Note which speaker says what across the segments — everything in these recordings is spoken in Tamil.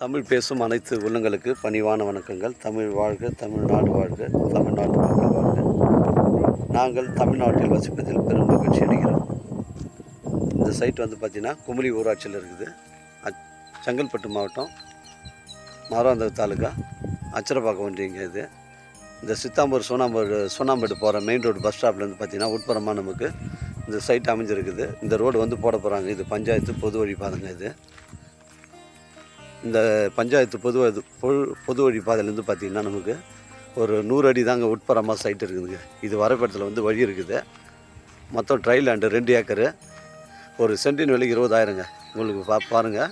Speaker 1: தமிழ் பேசும் அனைத்து உள்ளங்களுக்கு பணிவான வணக்கங்கள். தமிழ் வாழ்க தமிழ்நாடு வாழ்க தமிழ்நாட்டு மக்கள் வாழ்க. நாங்கள் தமிழ்நாட்டில் வசிப்பதில் பெரும் மகிழ்ச்சி அடைகிறோம். இந்த சைட் வந்து பார்த்திங்கன்னா குமரி ஊராட்சியில் இருக்குது. அச்- செங்கல்பட்டு மாவட்டம் மாராந்தர் தாலுக்கா அச்சரப்பாக்கம் ஒன்றியங்க இது. இந்த சித்தாம்பூர் சோனாம்பூர் சோனாம்பேடு போகிற மெயின் ரோடு பஸ் ஸ்டாப்லேருந்து பார்த்தீங்கன்னா உட்புறமாக நமக்கு இந்த சைட் அமைஞ்சிருக்குது. இந்த ரோடு வந்து போட போகிறாங்க இது பஞ்சாயத்து பொது வழி பாதைங்க இது. இந்த பஞ்சாயத்து பொது வழி- பொது- பொது வழி பாதையிலேருந்து பார்த்தீங்கன்னா நமக்கு ஒரு நூறு அடி தாங்க உட்புறமாக சைட் இருக்குதுங்க. இது வரப்படத்தில் வந்து வழி இருக்குது. மொத்தம் ட்ரை லேண்டு ரெண்டு ஏக்கரு. ஒரு சென்டின் விலைக்கு இருபதாயிரங்க. உங்களுக்கு பா பாருங்கள்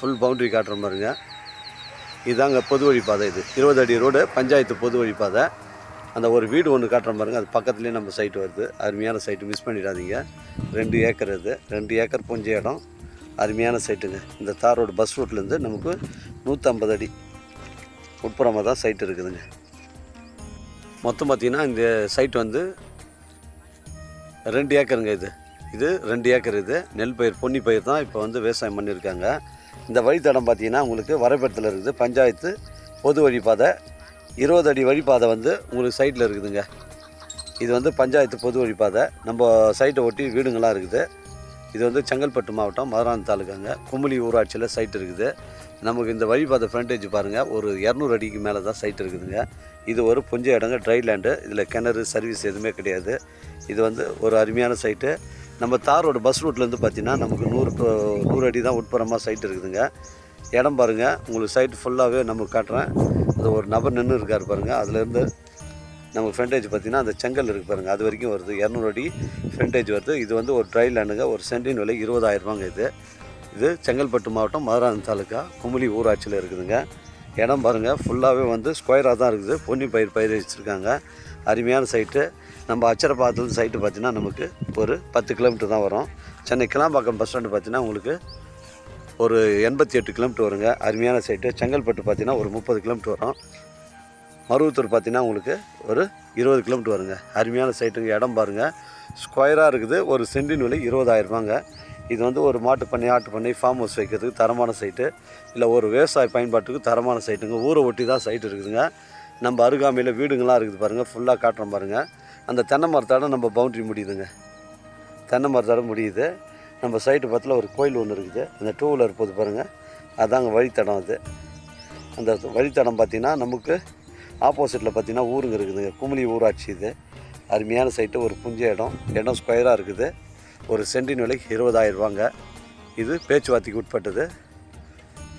Speaker 1: ஃபுல் பவுண்ட்ரி காட்டுற மாதிரிங்க. இதாங்க பொது வழி பாதை இது. இருபது அடி ரோடு பஞ்சாயத்து பொது வழி பாதை. அந்த ஒரு வீடு ஒன்று காட்டுற பாருங்க அது பக்கத்துலேயே நம்ம சைட்டு வருது. அருமையான சைட்டு மிஸ் பண்ணிடாதீங்க. ரெண்டு ஏக்கர் இது. ரெண்டு ஏக்கர் புஞ்ச இடம். அருமையான சைட்டுங்க. இந்த தார் ரோடு பஸ் ரூட்லேருந்து நமக்கு நூற்றம்பது அடி உட்புறமாக தான் சைட் இருக்குதுங்க. மொத்தம் பார்த்திங்கன்னா இந்த சைட் வந்து ரெண்டு ஏக்கருங்க இது. இது ரெண்டு ஏக்கர் இது. நெல் பயிர் பொன்னி பயிர் தான் இப்போ வந்து விவசாயம் பண்ணியிருக்காங்க இந்த வழித்தடம் பார்த்தீங்கன்னா உங்களுக்கு வரப்படத்தில் இருக்குது. பஞ்சாயத்து பொது வழிப்பாதை இருபது அடி வழிப்பாதை வந்து உங்களுக்கு சைட்டில் இருக்குதுங்க. இது வந்து பஞ்சாயத்து பொது வழிப்பாதை நம்ம சைட்டை ஒட்டி வீடுங்களாம் இருக்குது. இது வந்து செங்கல்பட்டு மாவட்டம் மதுராந்த தாலுக்காங்க. குமுளி ஊராட்சியில் சைட் இருக்குது. நமக்கு இந்த வழிபாத ஃப்ரண்டேஜ் பாருங்கள் ஒரு இரநூறு அடிக்கு மேலே தான் சைட் இருக்குதுங்க. இது ஒரு புஞ்ச இடங்க ட்ரை லேண்டு இதில் கிணறு சர்வீஸ் எதுவுமே கிடையாது. இது வந்து ஒரு அருமையான சைட்டு நம்ம தார் ரோடு பஸ் ரூட்லேருந்து பார்த்தீங்கன்னா நமக்கு நூறு நூறு அடி தான் உட்புறமாக சைட் இருக்குதுங்க. இடம் பாருங்கள் உங்களுக்கு சைட் ஃபுல்லாகவே நமக்கு காட்டுறேன். அது ஒரு நபர் நின்று இருக்கார் பாருங்கள் அதுலேருந்து நமக்கு ஃப்ரண்டேஜ் பார்த்தீங்கன்னா அந்த செங்கல் இருக்குது பாருங்கள் அது வரைக்கும் வருது. இரநூறு அடி ஃப்ரண்டேஜ் வருது. இது வந்து ஒரு ட்ரை லேண்டுங்க ஒரு சென்டின் விலை இருபதாயிரம் ரூபாங்க இது. இது செங்கல்பட்டு மாவட்டம் மதுராந்தகம் தாலுக்கா குமுளி ஊராட்சியில் இருக்குதுங்க. இடம் பாருங்கள் ஃபுல்லாகவே வந்து ஸ்கொயராக தான் இருக்குது. பொன்னி பயிர் பயிர் வச்சுருக்காங்க. அருமையான சைட்டு நம்ம அச்சரப்பாக்கத்துல சைட்டு பார்த்தீங்கன்னா நமக்கு ஒரு பத்து கிலோமீட்டர் தான் வரும். சென்னை கிளாம்பாக்கம் பஸ் ஸ்டாண்டு பார்த்தீங்கன்னா உங்களுக்கு ஒரு எண்பத்தி எட்டு கிலோமீட்டர் வருங்க. அருமையான சைட்டு செங்கல்பட்டு பார்த்தீங்கன்னா ஒரு முப்பது கிலோமீட்டர் வரும். மருவத்தூர் பார்த்தீங்கன்னா உங்களுக்கு ஒரு இருபது கிலோமீட்டர் வருங்க. அருமையான சைட்டுங்க இடம் பாருங்கள் ஸ்கொயராக இருக்குது ஒரு சென்டின் விலை இருபதாயிரம் ரூபாங்க. இது வந்து ஒரு மாட்டு பண்ணை ஆட்டு பண்ணை ஃபார்ம் ஹவுஸ் வைக்கிறதுக்கு தரமான சைட்டு இல்லை ஒரு விவசாய பயன்பாட்டுக்கு தரமான சைட்டுங்க ஊரை ஒட்டி தான் சைட் இருக்குதுங்க. நம்ம அருகாமையில் வீடுங்களாம் இருக்குது பாருங்கள் ஃபுல்லாக காட்டுறோம் பாருங்கள் அந்த தென்னை மரத்தோட நம்ம பவுண்ட்ரி முடியுதுங்க. தென்னை மரத்தோட முடியுது. நம்ம சைட்டு பக்கத்தில் ஒரு கோயில் ஒன்று இருக்குது. அந்த டூ வீலர் போகுது பாருங்கள் அதாங்க வழித்தடம் அது. அந்த வழித்தடம் பார்த்திங்கன்னா நமக்கு ஆப்போசிட்டில் பார்த்தீங்கன்னா ஊருங்க இருக்குதுங்க குமிளி ஊராட்சி இது. அருமையான சைட்டு ஒரு புஞ்ச இடம். இடம் ஸ்கொயராக இருக்குது. ஒரு சென்டின் விலைக்கு இருபதாயிரம் ரூபாங்க. இது பேச்சுவார்த்தைக்கு உட்பட்டது.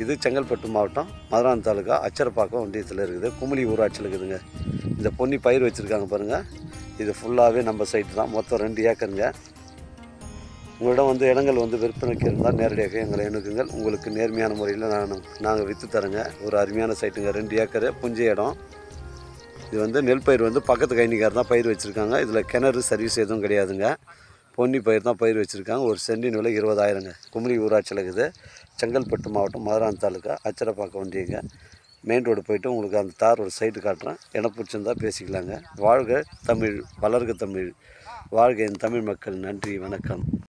Speaker 1: இது செங்கல்பட்டு மாவட்டம். மதுரான் தாலுக்கா அச்சரப்பாக்கம் ஒன்றியத்தில் இருக்குது. குமிளி ஊராட்சியில் இருக்குதுங்க. இந்த பொன்னி பயிர் வச்சுருக்காங்க பாருங்கள் இது ஃபுல்லாகவே நம்ம சைட்டு தான். மொத்தம் ரெண்டு ஏக்கருங்க. உங்களிடம் வந்து இடங்கள் வந்து விற்பனைக்கு இருந்தால் நேரடியாக எங்களை அணுகுங்கள் உங்களுக்கு நேர்மையான முறையில் நான் நாங்கள் விற்று தரேங்க. ஒரு அருமையான சைட்டுங்க ரெண்டு ஏக்கரு புஞ்ச இடம். இது வந்து நெல் பயிர் வந்து பக்கத்து கைனிக்கார் தான் பயிர் வச்சுருக்காங்க. இதில் கிணறு சர்வீஸ் எதுவும் கிடையாதுங்க. பொன்னி பயிர் தான் பயிர் வச்சுருக்காங்க. ஒரு சென்டின் விலை இருபதாயிரங்க. குமுளி ஊராட்சியில் இருக்குது. செங்கல்பட்டு மாவட்டம் மதுரான் தாலுக்கா அச்சரப்பாக்கம் ஒன்றியங்க மெயின் ரோடு போயிட்டு உங்களுக்கு அந்த தார் ஒரு சைட்டு காட்டுறேன். என பிடிச்சிருந்தா பேசிக்கலாங்க. வாழ்க தமிழ் வளர்க தமிழ். வாழ்க என் தமிழ் மக்கள். நன்றி வணக்கம்.